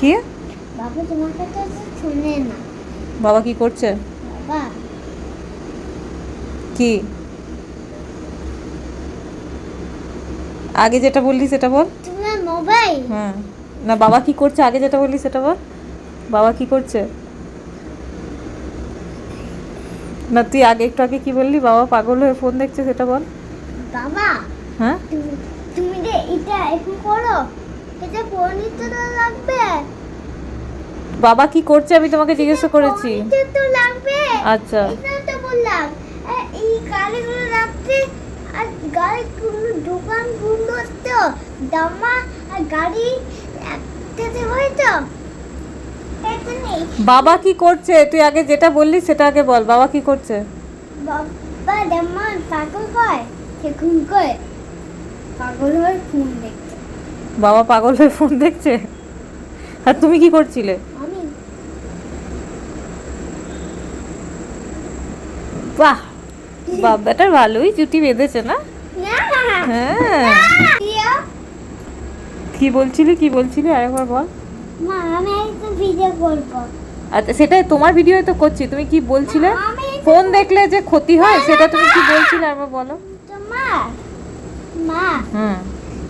কি? বাবা তোমার কথা শুনে না। বাবা কি করছে? বাবা। কি? আগে যেটা বললি সেটা বল। মোবাইল? হ্যাঁ। না বাবা কি করছে? আগে যেটা বললি সেটা বল। বাবা কি করছে? না তুই আগে একটু আগে কি বললি? বাবা পাগল হয়ে ফোন দেখছে সেটা বল। বাবা হ্যাঁ? তুমি তুমি এটা এখন করো? এটা তো লাগবে। বাবা কি করছে? আমি তোমাকে জিজ্ঞাসা করেছি। তো লাগবে। আচ্ছা। তো বললাম। এ, এই গাড়িগুলো রাখতে আর গাড়িগুলো দোকানগুলো তো দামা আর গাড়ি একটাতে হয় তো বাবা কি করছে? তুই আগে যেটা বললি সেটা আগে বল। বাবা কি করছে? বাবা পাগল হয়? সে ঘুম করে পাগল হয়ে ফোন দেখছে বাবা পাগল হয়ে ফোন দেখছে? আর তুমি কি করছিলে? বাহ! বাবাটার ভালোই জুটি বেঁধেছে না? হ্যাঁ। কি বলছিলি কি বলছিলি? আরেকবার বল। মা আমি একটা ভিডিও করব। আচ্ছা সেটাই তোমার ভিডিও তো করছি। তুমি কি বলছিলে? ফোন দেখলে যে ক্ষতি হয় সেটা তুমি কি বলছিলে? আরেকবার বলো। মা মা? হুম।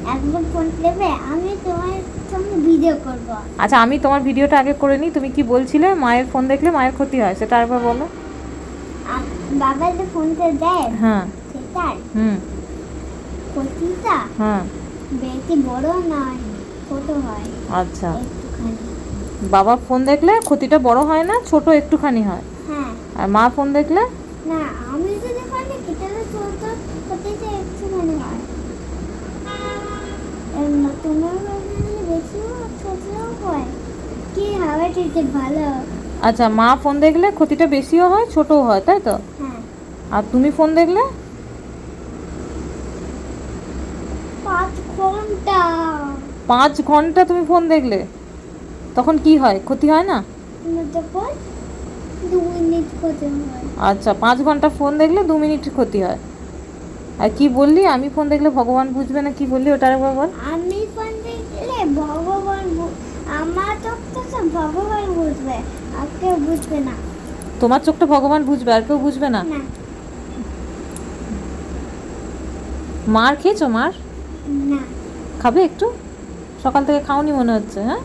একবার ফোন দেবে আমি তোমার সঙ্গে ভিডিও করব। আচ্ছা আমি তোমার ভিডিওটা আগে করে নিই। তুমি কি বলছিলে মায়ের ফোন দেখলে মায়ের ক্ষতি হয়? সেটা আরেকবার বলো। বাবা যে ফোনটা দেয় হ্যাঁ। সেটার হুম। ক্ষতিটা হ্যাঁ। বেশি বড় নয় ছোট হয় আচ্ছা। বাবা ফোন দেখলে ক্ষতিটা বড় হয় না ছোট একটুখানি হয়? হ্যাঁ। আর মা ফোন দেখলে? না আমি যদি পারি কিতালে ছোট ক্ষতিটা একটুখানি হয় এর ন- তোমার বাড়িতে বেশিও ছোটও হয় কি হবে ঠিক ভালো আচ্ছা মা ফোন দেখলে ক্ষতিটা বেশিও হয় ছোটও হয় তাই তো? হ্যাঁ। আর তুমি ফোন দেখলে? পাঁচ ঘণ্টা। তুমি ফোন দেখলে? তখন কি হয়? ক্ষতি হয় না? তখন দু মিনিট আচ্ছা পাঁচ ঘণ্টা ফোন দেখলে দু মিনিট ক্ষতি হয়। আর কি বললি? আমি ফোন দেখলে ভগবান বুঝবে না কি বললি? ওটা বল। আমি ফোন দেখলে ভগবান আমার চোখ তো ভগবান বুঝবে আর কেউ বুঝবে না। তোমার চোখটা ভগবান বুঝবে আর কেউ বুঝবে না? মার খেয়েছো মার? না। খাবে একটু? সকাল থেকে খাওনি মনে হচ্ছে হ্যাঁ?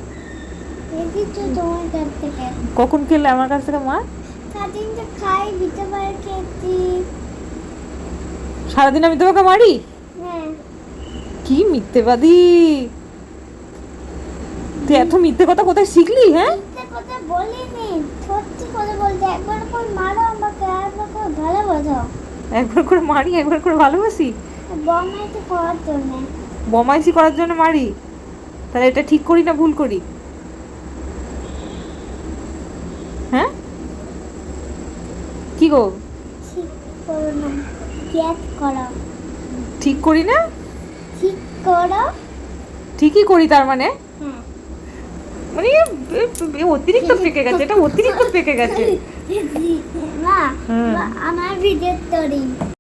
কখন খেলে আমার কাছ থেকে মার? সারাদিন খাই দিতে পারে খেয়েছি। সারাদিন আমি তোমাকে মারি? হ্যাঁ। কি মিথ্যেবাদী! তুই এত মিথ্যে কথা কোথায় শিখলি হ্যাঁ? কথা বলিনি সত্যি কথা বলতে একবার করে মারো আমাকে আর একবার করে ভালোবাসো একবার করে মারি একবার করে ভালোবাসি? বমাইতে করার জন্যে। করার জন্য মারি? তাহলে এটা ঠিক করি না ভুল করি? হ্যাঁ? কি গো? ঠিক করো না গ্যাস করো ঠিক করি না? ঠিক করো। ঠিকই করি তার মানে? হ্যাঁ। মানে অতিরিক্ত পেকে গেছে এটা অতিরিক্ত পেকে গেছে। মা আমার ভিডিও তৈরি।